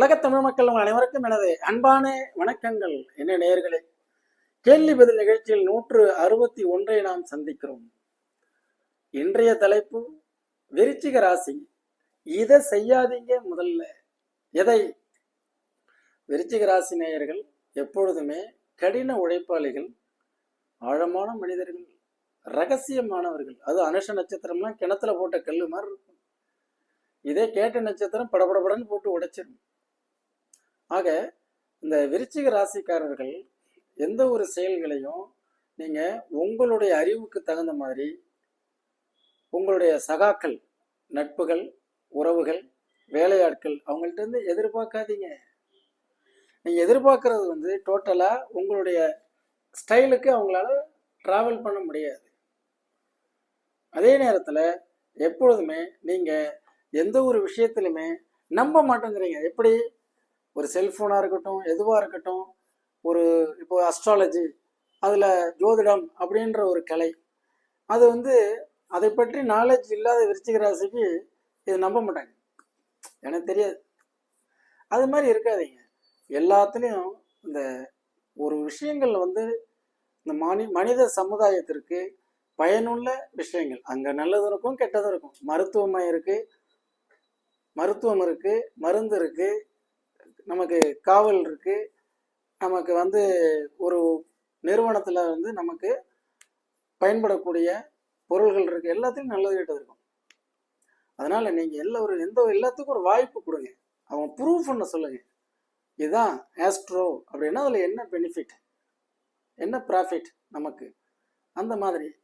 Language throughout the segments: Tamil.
உலகத் தமிழ் மக்கள் உங்கள் அனைவருக்கும் எனது அன்பான வணக்கங்கள். என்ன நேயர்களே கேள்வி பதில் நிகழ்ச்சியில் நூற்று அறுபத்தி ஒன்றை நாம் சந்திக்கிறோம். இன்றைய தலைப்பு விருச்சிக ராசி. இதை செய்யாதீங்க முதல்ல. எதை? விருச்சிக ராசி நேயர்கள் எப்பொழுதுமே கடின உழைப்பாளிகள் ஆழமான மனிதர்கள் ரகசியமானவர்கள். அது அனுஷ நட்சத்திரம்லாம் கிணத்துல போட்ட கல்லு மாதிரி இருக்கும். இதே கேட்ட நட்சத்திரம் படபடபடன்னு போட்டு உடைச்சிடும் ஆக இந்த விருச்சிக ராசிக்காரர்கள் எந்த ஒரு செயல்களையும் நீங்கள் உங்களுடைய அறிவுக்கு தகுந்த மாதிரி உங்களுடைய சகாக்கள் நட்புகள் உறவுகள் வேலையாட்கள் அவங்கள்ட்ட இருந்து எதிர்பார்க்காதீங்க. நீங்கள் எதிர்பார்க்கறது வந்து டோட்டலாக உங்களுடைய ஸ்டைலுக்கு அவங்களால ட்ராவல் பண்ண முடியாது. அதே நேரத்தில் எப்பொழுதுமே நீங்கள் எந்த ஒரு விஷயத்துலையுமே நம்ப மாட்டேங்கிறீங்க. எப்படி? ஒரு செல்ஃபோனாக இருக்கட்டும் எதுவாக இருக்கட்டும் ஒரு இப்போ அஸ்ட்ராலஜி அதில் ஜோதிடம் அப்படின்ற ஒரு கலை. அது வந்து அதை பற்றி நாலேஜ் இல்லாத விருச்சிக ராசிக்கு இது நம்ப மாட்டாங்க. எனக்கு தெரியாது. அது மாதிரி இருக்காதீங்க. எல்லாத்துலேயும் இந்த ஒரு விஷயங்கள் வந்து இந்த மனி மனித சமுதாயத்திற்கு பயனுள்ள விஷயங்கள். அங்கே நல்லதும் இருக்கும் கெட்டதும் இருக்கும். மருத்துவமனை இருக்குது மருத்துவம் இருக்குது மருந்து இருக்குது நமக்கு காவல் இருக்கு. நமக்கு வந்து ஒரு நிறுவனத்தில் வந்து நமக்கு பயன்படக்கூடிய பொருள்கள் இருக்கு. எல்லாத்தையும் நல்லது கெட்டது இருக்கும். அதனால நீங்க எல்லா ஒரு எந்த எல்லாத்துக்கும் ஒரு வாய்ப்பு கொடுங்க. அவங்க ப்ரூஃப் பண்ண சொல்லுங்க. இதுதான் ஆஸ்ட்ரோ அப்படின்னா அதில் என்ன பெனிஃபிட் என்ன ப்ராஃபிட் நமக்கு? அந்த மாதிரி.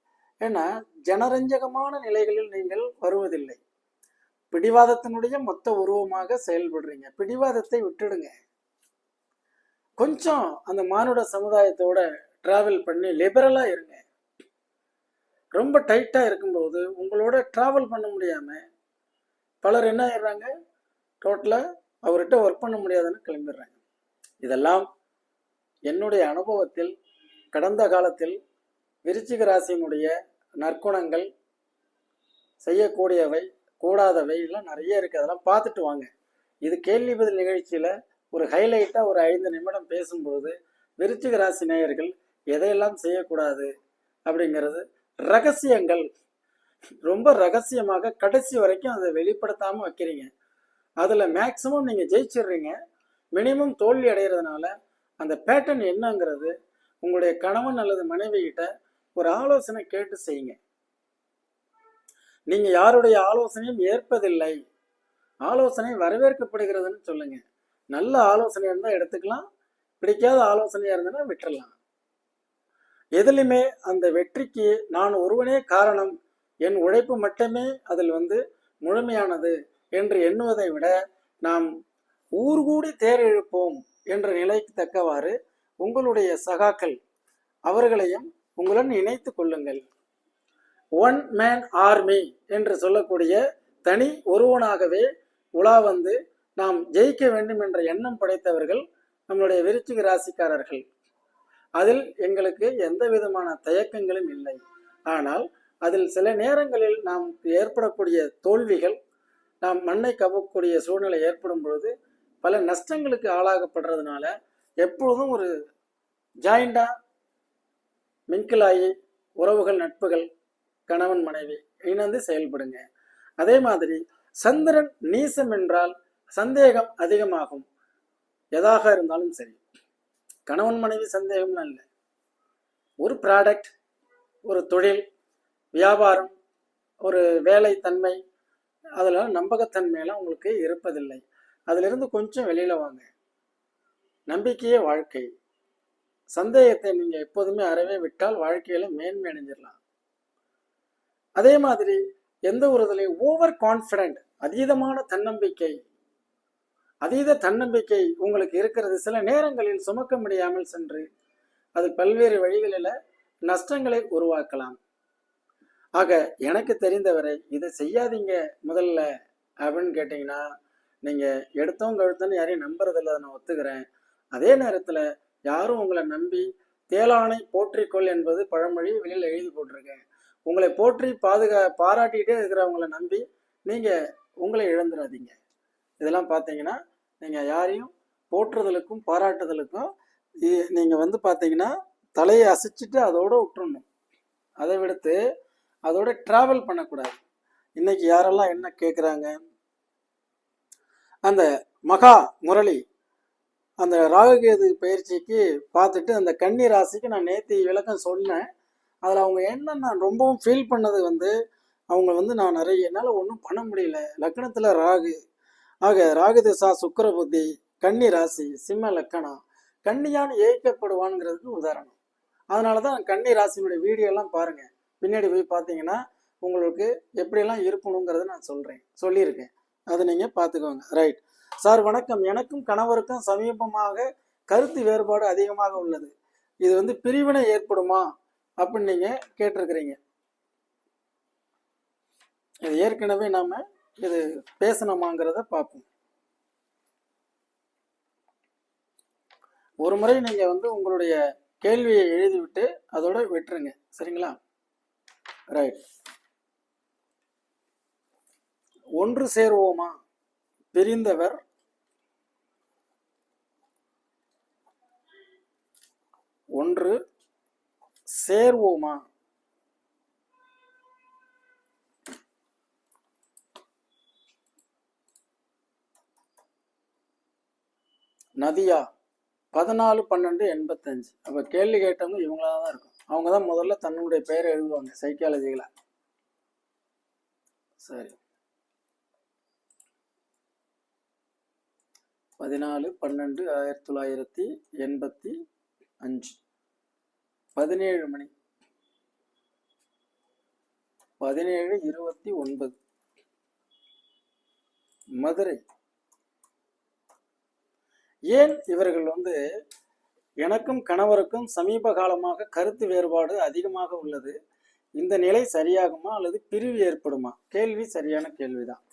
ஏன்னா ஜனரஞ்சகமான நிலைகளில் நீங்கள் வருவதில்லை. பிடிவாதத்தினுடைய மொத்த உருவமாக செயல்படுறீங்க. பிடிவாதத்தை விட்டுடுங்க. கொஞ்சம் அந்த மானுட சமுதாயத்தோட டிராவல் பண்ணி லிபரலாக இருங்க. ரொம்ப டைட்டாக இருக்கும்போது உங்களோட டிராவல் பண்ண முடியாமல் பலர் என்ன ஆயிடுறாங்க? டோட்டலாக அவர்கிட்ட ஒர்க் பண்ண முடியாதுன்னு கிளம்பிடுறாங்க. இதெல்லாம் என்னுடைய அனுபவத்தில் கடந்த காலத்தில் விருச்சிக ராசியினுடைய நற்குணங்கள் செய்யக்கூடியவை. கூடாத எல்லாம் நிறைய இருக்குது அதெல்லாம் பார்த்துட்டு வாங்க. இது கேள்வி பதில் நிகழ்ச்சியில் ஒரு ஹைலைட்டாக ஒரு ஐந்து நிமிடம் பேசும்போது விருச்சிக ராசி நேயர்கள் எதையெல்லாம் செய்யக்கூடாது அப்படிங்கிறது ரகசியங்கள். ரொம்ப ரகசியமாக கடைசி வரைக்கும் அதை வெளிப்படுத்தாமல் வைக்கிறீங்க. அதில் மேக்சிமம் நீங்கள் ஜெயிச்சிடுறீங்க. மினிமம் தோல்வி அடைகிறதுனால அந்த பேட்டர்ன் என்னங்கிறது உங்களுடைய கணவன் அல்லது மனைவி கிட்ட ஒரு ஆலோசனை கேட்டு செய்யுங்க. நீங்கள் யாருடைய ஆலோசனையும் ஏற்பதில்லை. ஆலோசனை வரவேற்கப்படுகிறதுன்னு சொல்லுங்க. நல்ல ஆலோசனை இருந்தால் எடுத்துக்கலாம். பிடிக்காத ஆலோசனையாக இருந்ததுன்னா விட்டுடலாம் எதுலையுமே அந்த வெற்றிக்கு நான் ஒருவனே காரணம். என் உழைப்பு மட்டுமே அதில் வந்து முழுமையானது என்று எண்ணுவதை விட நாம் ஊர் கூடி தேர் இழுப்போம் என்ற நிலைக்கு தக்கவாறு உங்களுடைய சகாக்கள் அவர்களையும் உங்களுடன் இணைத்து கொள்ளுங்கள். ஒன் மேன் ஆர்மி என்று சொல்லக்கூடிய தனி ஒருவனாகவே உலா வந்து நாம் ஜெயிக்க வேண்டும் என்ற எண்ணம் படைத்தவர்கள் நம்மளுடைய விருச்சிக ராசிக்காரர்கள். அதில் எங்களுக்கு எந்த விதமான தயக்கங்களும் இல்லை. ஆனால் அதில் சில நேரங்களில் நாம் ஏற்படக்கூடிய தோல்விகள் நாம் மண்ணை கவக்கூடிய சூழ்நிலை ஏற்படும் பொழுது பல நஷ்டங்களுக்கு ஆளாகப்படுறதுனால எப்பொழுதும் ஒரு ஜாயிண்டா மிங்கிலாயி உறவுகள் நட்புகள் கணவன் மனைவி இணைந்து செயல்படுங்க. அதே மாதிரி சந்திரன் நீசம் என்றால் சந்தேகம் அதிகமாகும். எதாக இருந்தாலும் சரி. கணவன் மனைவி சந்தேகம்லாம் இல்லை. ஒரு ப்ராடக்ட் ஒரு தொழில் வியாபாரம் ஒரு வேலை தன்மை அதில் நம்பகத்தன்மையெல்லாம் உங்களுக்கு இருப்பதில்லை. அதிலிருந்து கொஞ்சம் வெளியில் வாங்க. நம்பிக்கையே வாழ்க்கை. சந்தேகத்தை நீங்கள் எப்போதுமே அறவே விட்டால் வாழ்க்கையில் மேன்மை அடைஞ்சிடலாம் அதே மாதிரி எந்த ஒரு இதுலையும் ஓவர் கான்ஃபிடென்ட் அதீதமான தன்னம்பிக்கை அதீத தன்னம்பிக்கை உங்களுக்கு இருக்கிறது. சில நேரங்களில் சுமக்க முடியாமல் சென்று அது பல்வேறு வழிகளில் நஷ்டங்களை உருவாக்கலாம். ஆக எனக்கு தெரிந்தவரை இதை செய்யாதீங்க முதல்ல அப்படின்னு கேட்டிங்கன்னா நீங்கள் எடுத்தவங்க கழுத்தன்னு யாரையும் நம்புறதில்ல அதை நான் ஒத்துக்கிறேன். அதே நேரத்தில் யாரும் உங்களை நம்பி தேலானை போற்றிக்கொள் என்பது பழமொழி வெளியில் எழுதி போட்டிருக்கேன். உங்களை போற்றி பாதுகா பாராட்டிகிட்டே இருக்கிறவங்கள நம்பி நீங்கள் உங்களை இழந்துடாதீங்க இதெல்லாம் பார்த்தீங்கன்னா நீங்கள் யாரையும் போற்றுதலுக்கும் பாராட்டுதலுக்கும் நீங்கள் வந்து பார்த்தீங்கன்னா தலையை அசைச்சிட்டு அதோட விட்டுறணும். அதை விடுத்து அதோட ட்ராவல் பண்ணக்கூடாது. இன்னைக்கு யாரெல்லாம் என்ன கேட்குறாங்க அந்த மகா முரளி அந்த ராகுகேது பயிற்சிக்கு பார்த்துட்டு அந்த கன்னி ராசிக்கு நான் நேத்தி விளக்கம் சொன்னேன். அதில் அவங்க என்ன நான் ரொம்பவும் ஃபீல் பண்ணது வந்து அவங்க வந்து நான் நிறைய என்னால் ஒன்றும் பண்ண முடியல. லக்னத்தில் ராகு. ஆக ராகு திசா சுக்கர புத்தி கன்னி ராசி சிம்ம லக்கணம். கன்னியான் ஏய்க்கப்படுவான்ங்கிறதுக்கு உதாரணம். அதனால தான் கன்னி ராசியினுடைய வீடியோலாம் பாருங்கள் பின்னாடி போய் பார்த்தீங்கன்னா உங்களுக்கு எப்படியெல்லாம் இருக்கணுங்கிறத நான் சொல்கிறேன் சொல்லியிருக்கேன். அதை நீங்கள் பார்த்துக்கோங்க ரைட் சார் வணக்கம். எனக்கும் கணவருக்கும் சமீபமாக கருத்து வேறுபாடு அதிகமாக உள்ளது. இது வந்து பிரிவினை ஏற்படுமா? அப்படின்னு நீங்கள் கேட்டிருக்கிறீங்க. இது ஏற்கனவே நாம இது பேசணுமாங்கிறத பார்ப்போம். ஒரு முறை நீங்க வந்து உங்களுடைய கேள்வியை எழுதிவிட்டு அதோட விட்டுருங்க. சரிங்களா? ரைட் ஒன்று சேருவோமா? பிரிந்தவர். ஒன்று சேர்வோமா? நதியா பதினாலு பன்னெண்டு எண்பத்தஞ்சு. அப்போ கேள்வி கேட்டவங்க இவங்களா தான் இருக்கும். அவங்க தான் முதல்ல தன்னுடைய பெயரை எழுதுவாங்க சைக்காலஜிகளை சரி. பதினாலு பன்னெண்டு ஆயிரத்தி தொள்ளாயிரத்தி எண்பத்தி அஞ்சு. பதினேழு மணி. பதினேழு இருபத்தி ஒன்பது. மதுரை. ஏன் இவர்கள் வந்து எனக்கும் கணவருக்கும் சமீப காலமாக கருத்து வேறுபாடு அதிகமாக உள்ளது? இந்த நிலை சரியாகுமா அல்லது பிரிவு ஏற்படுமா? கேள்வி சரியான கேள்விதான்.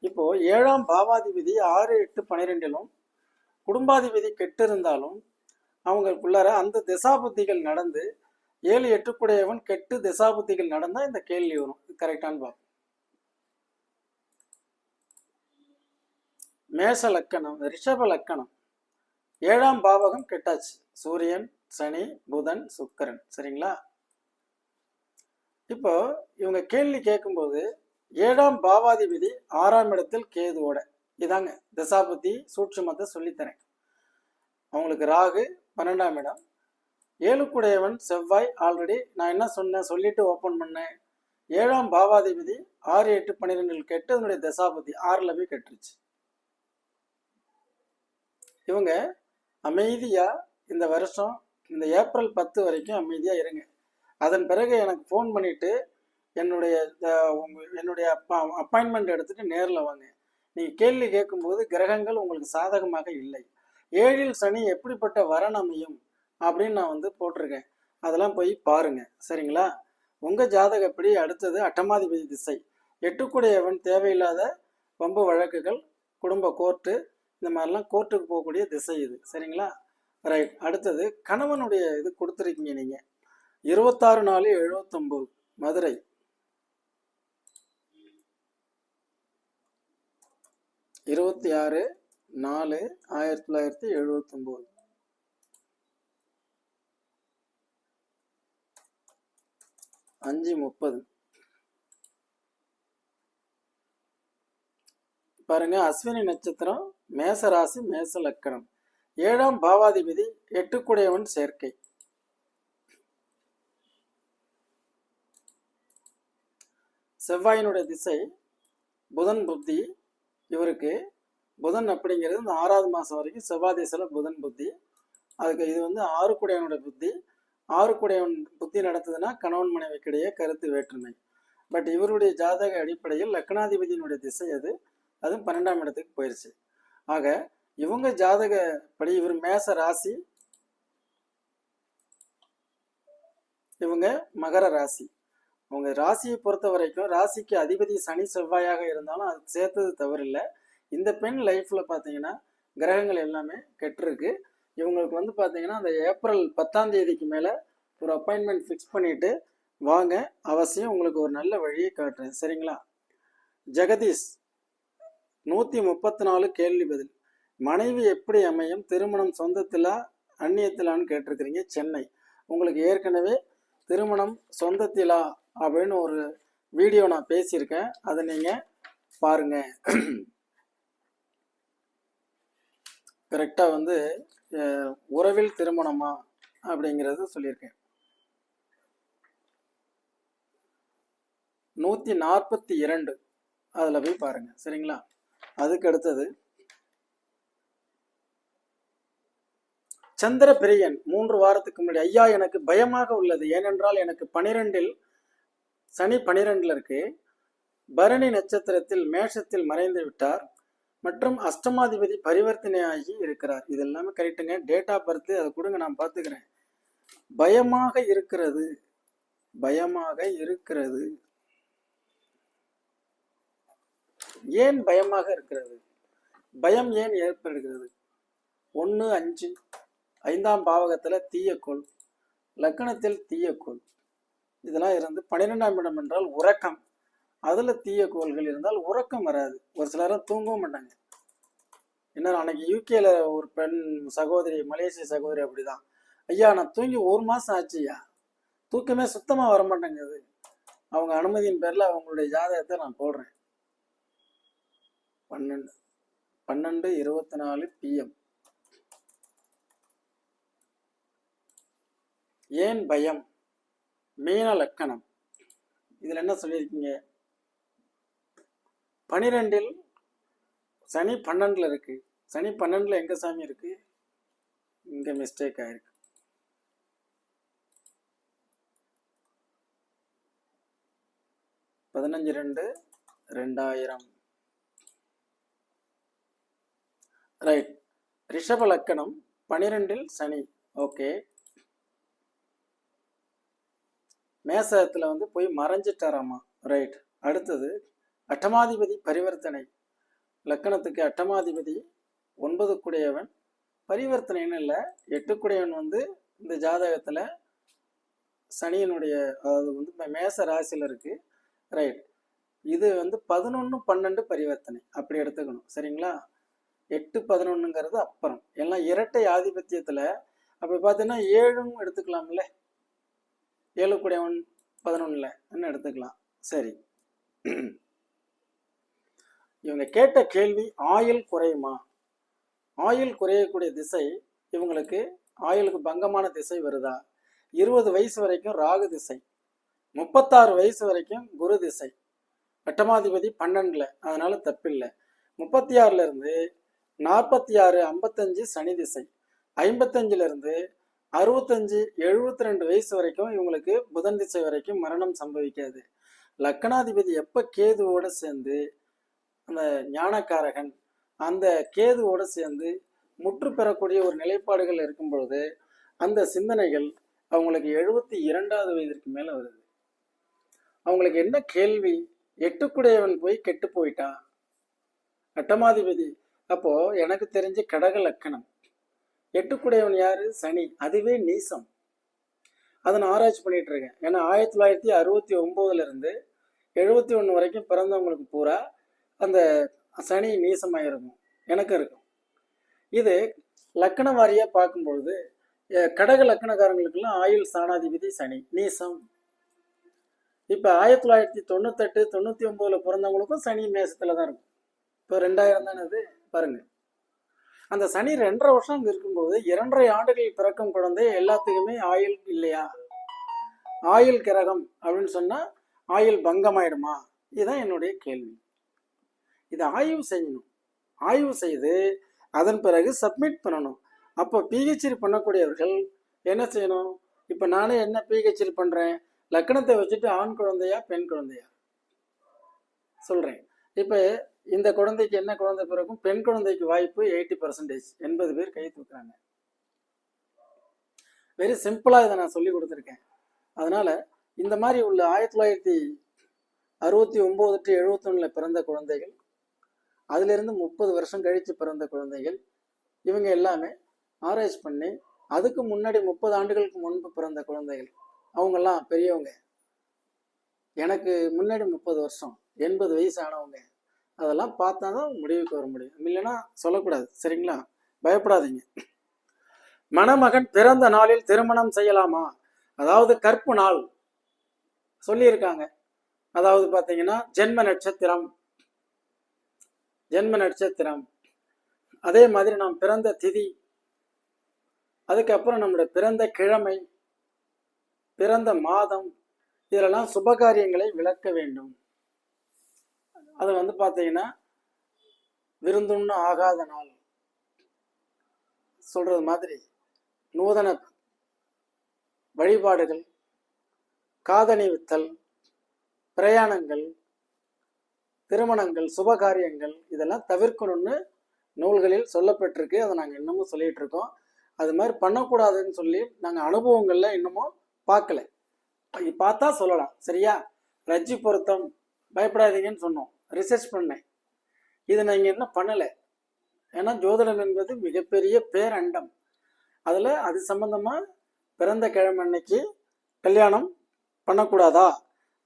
இப்போ ஏழாம் பாவாதிபதி ஆறு எட்டு பனிரெண்டிலும் குடும்பாதிபதி கெட்டிருந்தாலும் அவங்களுக்குள்ளார அந்த திசாபுத்திகள் நடந்து ஏழு எட்டுக்குடையவன் கெட்டு திசாபுத்திகள் நடந்தா இந்த கேள்வி வரும். கரெக்டான பார்ப்போம் மேச லக்கணம் ரிஷப லக்கணம். ஏழாம் பாவகம் கெட்டாச்சு. சூரியன் சனி புதன் சுக்கரன். சரிங்களா? இப்போ இவங்க கேள்வி கேட்கும்போது ஏழாம் பாவாதிபதி ஆறாம் இடத்தில் கேதுவோட. இதாங்க தசாபதி சூட்சுமத்தை சொல்லித்தரேன். அவங்களுக்கு ராகு பன்னெண்டாம் இடம். ஏழுக்குடையவன் செவ்வாய். ஆல்ரெடி நான் என்ன சொன்னேன்? சொல்லிட்டு ஓப்பன் பண்ணேன். ஏழாம் பாவாதிபதி ஆறு எட்டு பன்னிரெண்டில் கெட்டு அதனுடைய தசாபதி ஆறில் போய் கெட்டுருச்சு. இவங்க அமைதியாக இந்த வருஷம் இந்த ஏப்ரல் பத்து வரைக்கும் அமைதியாக இருங்க. அதன் பிறகு எனக்கு ஃபோன் பண்ணிட்டு என்னுடைய என்னுடைய அப்பா அப்பாயின்மெண்ட் எடுத்துட்டு நேரில் வாங்க. நீங்கள் கேள்வி கேட்கும்போது கிரகங்கள் உங்களுக்கு சாதகமாக இல்லை. ஏழில் சனி எப்படிப்பட்ட வரன் அமையும் அப்படின்னு நான் வந்து போட்டிருக்கேன். அதெல்லாம் போய் பாருங்க. சரிங்களா? உங்கள் ஜாதகப்படி அடுத்தது அட்டமாதிபதி திசை. எட்டுக்குடையவன் தேவையில்லாத வம்பு வழக்குகள் குடும்ப கோர்ட்டு இந்த மாதிரிலாம் கோர்ட்டுக்கு போகக்கூடிய திசை இது. சரிங்களா? ரைட் அடுத்தது கணவனுடைய இது கொடுத்துருக்கீங்க நீங்கள் இருபத்தாறு நாலு எழுபத்தொம்போது மதுரை. இருபத்தி ஆறு நாலு ஆயிரத்தி தொள்ளாயிரத்தி எழுபத்தொம்போது அஞ்சு முப்பது. பாருங்க அஸ்வினி நட்சத்திரம் மேச ராசி மேச லக்கணம் ஏழாம் பாவாதிபதி எட்டுக்குடையவன் சேர்க்கை. செவ்வாயினுடைய திசை புதன் புத்தி இவருக்கு புதன் அப்படிங்கிறது இந்த ஆறாவது மாதம் வரைக்கும் செவ்வாய் திசையில் புதன் புத்தி. அதுக்கு இது வந்து ஆறுக்குடையவனுடைய புத்தி. ஆறுக்குடையவன் புத்தி நடத்துதுன்னா கணவன் மனைவிக்கிடையே கருத்து வேற்றுமை. பட் இவருடைய ஜாதக அடிப்படையில் லக்னாதிபதியினுடைய திசை அது அதுவும் பன்னெண்டாம் இடத்துக்கு போயிடுச்சு ஆக இவங்க ஜாதகப்படி இவர் மேச ராசி. இவங்க மகர ராசி. அவங்க ராசியை பொறுத்த வரைக்கும் ராசிக்கு அதிபதி சனி செவ்வாயாக இருந்தாலும் அது சேர்த்தது தவறில்லை. இந்த பெண் லைஃப்ல பார்த்தீங்கன்னா கிரகங்கள் எல்லாமே கெட்டிருக்கு. இவங்களுக்கு வந்து பார்த்தீங்கன்னா அந்த ஏப்ரல் பத்தாம் தேதிக்கு மேலே ஒரு அப்பாயின்மெண்ட் ஃபிக்ஸ் பண்ணிட்டு வாங்க அவசியம் உங்களுக்கு ஒரு நல்ல வழியை காட்டுறேன். சரிங்களா? ஜெகதீஷ் நூற்றி முப்பத்தி நாலு கேள்வி பதில். மனைவி எப்படி அமையும்? திருமணம் சொந்தத்திலா அந்நியத்திலான்னு கேட்டிருக்கிறீங்க சென்னை. உங்களுக்கு ஏற்கனவே திருமணம் சொந்தத்திலா அப்படின்னு ஒரு வீடியோ நான் பேசியிருக்கேன். அதை நீங்கள் பாருங்கள் கரெக்டாக வந்து உறவில் திருமணமா அப்படிங்கிறது சொல்லியிருக்கேன். நூற்றி நாற்பத்தி இரண்டு. அதில் போய் பாருங்க. சரிங்களா? அதுக்கு அடுத்தது சந்திர பிரியன் மூன்று வாரத்துக்கு முன்னாடி ஐயா எனக்கு பயமாக உள்ளது. ஏனென்றால் எனக்கு பனிரெண்டில் சனி பனிரெண்டில் இருக்கு. பரணி நட்சத்திரத்தில் மேஷத்தில் மறைந்து விட்டார். மற்றும் அஷ்டமாதிபதி பரிவர்த்தனையாகி இருக்கிறார். இது எல்லாமே கரெக்டுங்க டேட் ஆஃப் பர்த் அதை கொடுங்க நான் பார்த்துக்கிறேன். பயமாக இருக்கிறது. பயமாக இருக்கிறது. ஏன் பயமாக இருக்கிறது? பயம் ஏன் ஏற்படுகிறது? ஒன்று அஞ்சு ஐந்தாம் பாவகத்தில் தீயக்கோள் லக்கணத்தில் தீயக்கோள். இதெல்லாம் இருந்து பன்னிரெண்டாம் இடம் என்றால் உறக்கம். அதில் தீய கோள்கள் இருந்தால் உறக்கம் வராது. ஒரு சிலரும் தூங்கவும் மாட்டாங்க. என்ன அன்னைக்கு யூகேல ஒரு பெண் சகோதரி மலேசிய சகோதரி அப்படிதான். ஐயா நான் தூங்கி ஒரு மாதம் ஆச்சு ஐயா. தூக்கமே சுத்தமாக வர மாட்டேங்குது. அவங்க அனுமதியின் பேரில் அவங்களுடைய ஜாதகத்தை நான் போடுறேன். பன்னெண்டு பன்னெண்டு இருபத்தி நாலு பிஎம் ஏன் பயம்? மீன லக்கணம். இதில் என்ன சொல்லியிருக்கீங்க? பனிரெண்டில் சனி பன்னெண்டில் இருக்குது சனி பன்னெண்டில் எங்கே சாமி இருக்குது இங்கே மிஸ்டேக் ஆகிருக்கு பதினஞ்சு ரெண்டு ரெண்டாயிரம். ரைட் ரிஷப லக்கணம் பனிரெண்டில் சனி. ஓகே மேசத்தில் வந்து போய் மறைஞ்சிட்டாராமா? ரைட் அடுத்தது அட்டமாதிபதி பரிவர்த்தனை. லக்கணத்துக்கு அட்டமாதிபதி ஒன்பதுக்குடையவன் பரிவர்த்தனைன்னு இல்லை எட்டுக்குடையவன் வந்து இந்த ஜாதகத்தில் சனியினுடைய அதாவது வந்து இப்போ மேச ராசியில் இருக்குது ரைட் இது வந்து பதினொன்று பன்னெண்டு பரிவர்த்தனை. அப்படி எடுத்துக்கணும். சரிங்களா? எட்டு பதினொன்றுங்கிறது அப்புறம். எல்லாம் இரட்டை ஆதிபத்தியத்தில் அப்படி பார்த்தீங்கன்னா ஏழும் எடுத்துக்கலாம்ல. ஏழு குடையவன் பதினொன்றில் என்ன எடுத்துக்கலாம்? சரி. இவங்க கேட்ட கேள்வி ஆயில் குறையுமா? ஆயில் குறையக்கூடிய திசை இவங்களுக்கு ஆயுளுக்கு பங்கமான திசை வருதா? இருபது வயசு வரைக்கும் ராகு திசை முப்பத்தாறு வயசு வரைக்கும் குரு திசை வட்டமாதிபதி பன்னெண்டுல அதனால தப்பில்லை. முப்பத்தி ஆறுல இருந்து நாற்பத்தி ஆறு ஐம்பத்தஞ்சு சனி திசை ஐம்பத்தஞ்சுல இருந்து அறுபத்தஞ்சு எழுபத்தி ரெண்டு வயசு வரைக்கும் இவங்களுக்கு புதன் திசை வரைக்கும் மரணம் சம்பவிக்காது. லக்கணாதிபதி எப்ப கேதுவோட சேர்ந்து அந்த ஞானக்காரகன் அந்த கேதுவோடு சேர்ந்து முற்று பெறக்கூடிய ஒரு நிலைப்பாடுகள் இருக்கும் பொழுது அந்த சிந்தனைகள் அவங்களுக்கு எழுபத்தி இரண்டாவது வயதிற்கு மேலே வருது. அவங்களுக்கு என்ன கேள்வி? எட்டுக்குடையவன் போய் கெட்டு போயிட்டான் அட்டமாதிபதி அப்போ எனக்கு தெரிஞ்ச கடக லக்கணம். எட்டுக்குடையவன் யாரு? சனி. அதுவே நீசம். அதை நான் ஆராய்ச்சி பண்ணிட்டு இருக்கேன். ஏன்னா ஆயிரத்தி தொள்ளாயிரத்தி அறுபத்தி ஒன்பதுல இருந்து எழுபத்தி ஒன்று வரைக்கும் பிறந்தவங்களுக்கு பூரா அந்த சனி நீசமாக இருக்கும் எனக்கு இருக்கும். இது லக்கண வாரியாக பார்க்கும்பொழுது கடக லக்கணக்காரங்களுக்கெல்லாம் ஆயுள் சாணாதிபதி சனி நீசம் இப்போ ஆயிரத்தி தொள்ளாயிரத்தி தொண்ணூத்தெட்டு தொண்ணூற்றி ஒம்போதில் பிறந்தவங்களுக்கும் சனி மேசத்தில் தான் இருக்கும். இப்போ ரெண்டாயிரம் தானே அது? பாருங்கள் அந்த சனி ரெண்டரை வருஷம் அங்கே இருக்கும்போது இரண்டரை ஆண்டுகள் பிறக்கும் குழந்தை எல்லாத்துக்குமே ஆயுள் இல்லையா? ஆயுள் கிரகம் அப்படின்னு சொன்னால் ஆயுள் பங்கமாயிடுமா? இதுதான் என்னுடைய கேள்வி. இதை ஆய்வு செய்யணும். ஆய்வு செய்து அதன் பிறகு சப்மிட் பண்ணணும். அப்போ பிஹெச்டி பண்ணக்கூடியவர்கள் என்ன செய்யணும்? இப்போ நானே என்ன பிஹெச்டி பண்ணுறேன் லக்கணத்தை வச்சுட்டு ஆண் குழந்தையா பெண் குழந்தையா? சொல்கிறேன் இப்போ இந்த குழந்தைக்கு என்ன குழந்தை பிறக்கும்? பெண் குழந்தைக்கு வாய்ப்பு எயிட்டி பர்சன்டேஜ் எண்பது பேர் கை தூக்குறாங்க. வெரி சிம்பிளாக இதை நான் சொல்லி கொடுத்துருக்கேன். அதனால் இந்த மாதிரி உள்ள ஆயிரத்தி தொள்ளாயிரத்தி அறுபத்தி ஒம்பது டு எழுபத்தொன்னில் பிறந்த குழந்தைகள் அதிலிருந்து முப்பது வருஷம் கழித்து பிறந்த குழந்தைகள் இவங்க எல்லாமே ஆராய்ச்சி பண்ணி அதுக்கு முன்னாடி முப்பது ஆண்டுகளுக்கு முன்பு பிறந்த குழந்தைகள். அவங்கெல்லாம் பெரியவங்க. எனக்கு முன்னாடி முப்பது வருஷம் எண்பது வயசு ஆனவங்க. அதெல்லாம் பார்த்தா தான் முடிவுக்கு வர முடியும். இல்லைன்னா சொல்லக்கூடாது சரிங்களா? பயப்படாதீங்க. மணமகன் பிறந்த நாளில் திருமணம் செய்யலாமா? அதாவது கற்பு நாள். சொல்லியிருக்காங்க. அதாவது பார்த்தீங்கன்னா ஜென்ம நட்சத்திரம் ஜென்ம நட்சத்திரம். அதே மாதிரி நாம் பிறந்த திதி அதுக்கப்புறம் நம்முடைய பிறந்த கிழமை பிறந்த மாதம் இதிலெல்லாம் சுபகாரியங்களை விளக்க வேண்டும். அது வந்து பார்த்தீங்கன்னா விருந்துண்ணு ஆகாத நாள் சொல்றது மாதிரி நூதன வழிபாடுகள் காதணி வித்தல் பிரயாணங்கள் திருமணங்கள் சுபகாரியங்கள் இதெல்லாம் தவிர்க்கணும்னு நூல்களில் சொல்லப்பட்டிருக்கு. அதை நாங்கள் இன்னமும் சொல்லிட்டு இருக்கோம் அது மாதிரி பண்ணக்கூடாதுன்னு சொல்லி நாங்கள் அனுபவங்கள்ல இன்னமும் பார்க்கல. பார்த்தா சொல்லலாம். சரியா? ரஜ்ஜி பொருத்தம் பயப்படாதீங்கன்னு சொன்னோம். ரிசர்ச் பண்ணேன். இது நாங்கள் என்ன பண்ணலை. ஏன்னா ஜோதிடம் என்பது மிகப்பெரிய பேரண்டம். அதில் அது சம்பந்தமாக பிறந்த கிழமை அன்னைக்கு கல்யாணம் பண்ணக்கூடாதா?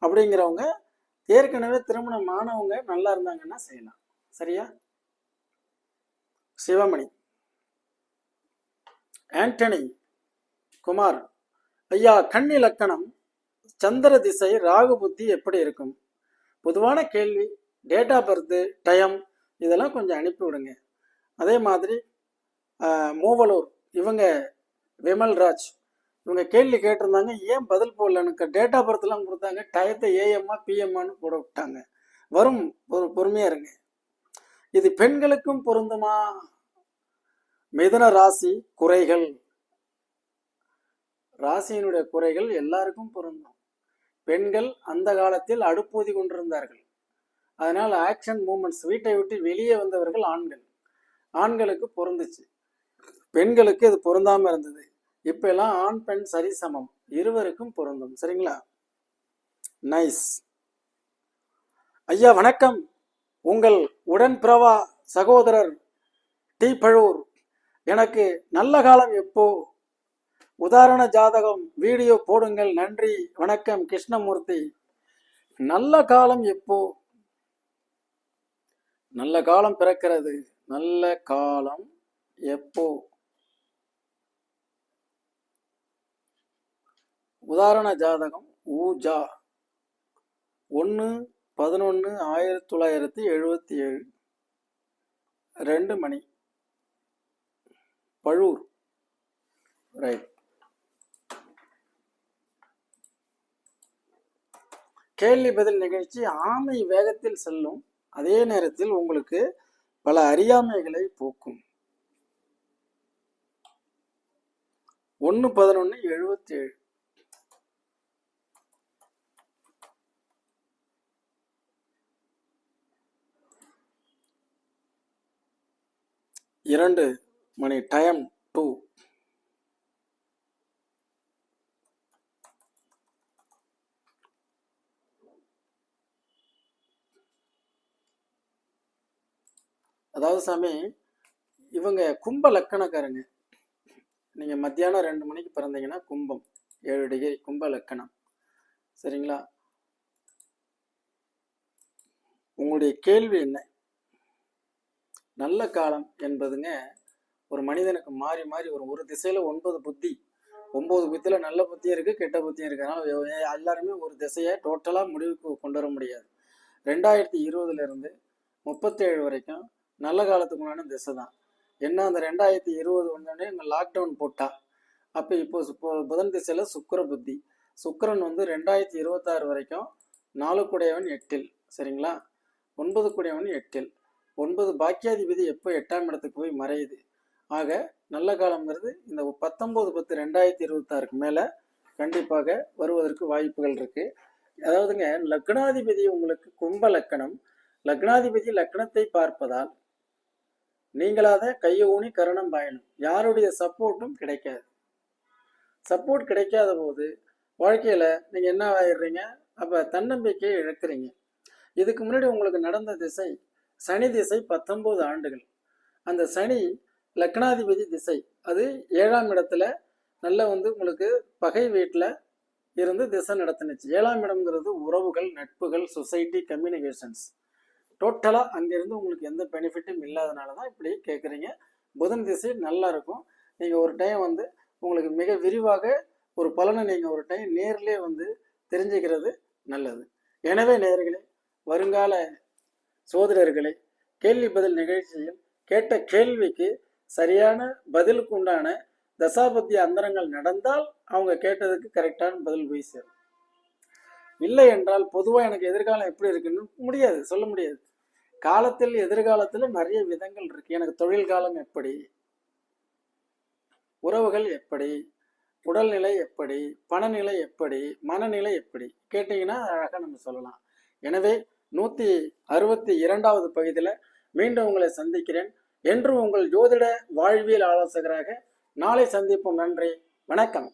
அப்படிங்கிறவங்க ஏற்கனவே திருமணம் ஆனவங்க நல்லா இருந்தாங்கன்னா செய்யலாம். சரியா? சிவமணி. ஆண்டனி குமார் ஐயா கண்ணி லக்கணம் சந்திர திசை ராகு புத்தி எப்படி இருக்கும்? பொதுவான கேள்வி டேட் ஆஃப் பர்த் டைம் இதெல்லாம் கொஞ்சம் அனுப்பி விடுங்க. அதே மாதிரி மூவலூர் இவங்க விமல்ராஜ் இவங்க கேள்வி கேட்டிருந்தாங்க ஏன் பதில் போடல எனக்கு ஆஃப் பர்த்லாம் கொடுத்தாங்க டயத்தை ஏஎம்மா பிஎம்மான்னு போட விட்டாங்க. வரும் ஒரு பொறுமையாக இருங்க. இது பெண்களுக்கும் பொருந்துமா? மிதன ராசி குறைகள். ராசியினுடைய குறைகள் எல்லாருக்கும் பொருந்தும். பெண்கள் அந்த காலத்தில் அடுப்பூதி கொண்டிருந்தார்கள். அதனால் ஆக்ஷன் மூமெண்ட்ஸ் வீட்டை விட்டு வெளியே வந்தவர்கள் ஆண்கள். ஆண்களுக்கு பொருந்துச்சு. பெண்களுக்கு இது பொருந்தாமல் இருந்தது. இப்ப எல்லாம் ஆண் பெண் சரிசமம் இருவருக்கும் பொருந்தும். சரிங்களா? நைஸ் ஐயா வணக்கம். உங்கள் உடன்பிறவா சகோதரர் டி. பழூர் எனக்கு நல்ல காலம் எப்போ? உதாரண ஜாதகம் வீடியோ போடுங்கள். நன்றி. வணக்கம். கிருஷ்ணமூர்த்தி. நல்ல காலம் எப்போ? நல்ல காலம் பிறக்கிறது. நல்ல காலம் எப்போ? உதாரண ஜாதகம் ஊஜா. ஒன்று பதினொன்று ஆயிரத்தி தொள்ளாயிரத்தி எழுபத்தி ஏழு. ரெண்டு மணி. பழூர் ரைட் கேள்வி பதில் நிகழ்ச்சி ஆமை வேகத்தில் செல்லும். அதே நேரத்தில் உங்களுக்கு பல அறியாமைகளை போக்கும். ஒன்று பதினொன்று எழுபத்தி ஏழு. இரண்டு மணி டைம் டூ. அதாவது சாமி இவங்க கும்ப லக்கணக்காரங்க. நீங்க மத்தியானம் ரெண்டு மணிக்கு பிறந்தீங்கன்னா கும்பம் ஏழு டிகிரி கும்ப லக்கணம். சரிங்களா? உங்களுடைய கேள்வி என்ன? நல்ல காலம் என்பதுங்க ஒரு மனிதனுக்கு மாறி மாறி ஒரு ஒரு திசையில ஒன்பது புத்தி ஒன்பது புத்தியில நல்ல புத்தியும் இருக்கு கெட்ட புத்தியும் இருக்கு. அதனால எல்லாருமே ஒரு திசையை டோட்டலா முடிவுக்கு கொண்டு வர முடியாது. ரெண்டாயிரத்தி இருபதுல இருந்து முப்பத்தேழு வரைக்கும் நல்ல காலத்துக்கு முன்னாடி திசை தான். என்ன அந்த ரெண்டாயிரத்தி இருபது வந்தோடனே இங்கே லாக்டவுன் போட்டா அப்போ இப்போ இப்போ புதன் திசையில சுக்கர புத்தி. சுக்கரன் வந்து ரெண்டாயிரத்தி இருபத்தாறு வரைக்கும் நாலு குடையவன் எட்டில் சரிங்களா? ஒன்பது குடையவன் எட்டில். ஒன்பது பாக்கியாதிபதி எப்போ எட்டாம் இடத்துக்கு போய் மறையுது? ஆக நல்ல காலங்கிறது இந்த பத்தொம்போது பத்து ரெண்டாயிரத்தி இருபத்தாறுக்கு மேலே கண்டிப்பாக வருவதற்கு வாய்ப்புகள் இருக்கு. அதாவதுங்க லக்னாதிபதி உங்களுக்கு கும்ப லக்கணம். லக்னாதிபதி லக்னத்தை பார்ப்பதால் நீங்களாத கையை ஊனி கரணம் பாயணும். யாருடைய சப்போர்ட்டும் கிடைக்காது. சப்போர்ட் கிடைக்காத போது வாழ்க்கையில் நீங்கள் என்ன ஆயிடுறீங்க? அப்போ தன்னம்பிக்கையை இழக்கிறீங்க. இதுக்கு முன்னாடி உங்களுக்கு நடந்த திசை சனி திசை பத்தொன்பது ஆண்டுகள். அந்த சனி லக்னாதிபதி திசை. அது ஏழாம் இடத்துல நல்ல வந்து உங்களுக்கு பகை வீட்டில் இருந்து திசை நடத்துனுச்சு. ஏழாம் இடம்ங்கிறது உறவுகள் நட்புகள் சொசைட்டி கம்யூனிகேஷன்ஸ் டோட்டலாக அங்கேருந்து உங்களுக்கு எந்த பெனிஃபிட்டும் இல்லாதனால தான் இப்படி கேட்குறீங்க புதன் திசை நல்லா இருக்கும். நீங்கள் ஒரு டைம் வந்து உங்களுக்கு மிக விரிவாக ஒரு பலனை நீங்கள் ஒரு டைம் நேர்லேயே வந்து தெரிஞ்சுக்கிறது நல்லது. எனவே நேர்களே வருங்கால சோதரர்களே கேள்வி பதில் நிகழ்ச்சியில் கேட்ட கேள்விக்கு சரியான பதிலுக்கு உண்டான தசாபத்தி அந்தரங்கள் நடந்தால் அவங்க கேட்டதுக்கு கரெக்டான பதில் போய் சேரும். இல்லை என்றால் பொதுவாக எனக்கு எதிர்காலம் எப்படி இருக்குன்னு முடியாது சொல்ல முடியாது. காலத்தில் எதிர்காலத்தில் நிறைய விதங்கள் இருக்கு. எனக்கு தொழில் காலம் எப்படி? உறவுகள் எப்படி? உடல்நிலை எப்படி? பணநிலை எப்படி? மனநிலை எப்படி? கேட்டீங்கன்னா அழகாக நம்ம சொல்லலாம். எனவே நூற்றி அறுபத்தி இரண்டாவது பகுதியில் மீண்டும் உங்களை சந்திக்கிறேன். என்று உங்கள் ஜோதிட வாழ்வியல் ஆலோசகராக நாளை சந்திப்போம். நன்றி. வணக்கம்.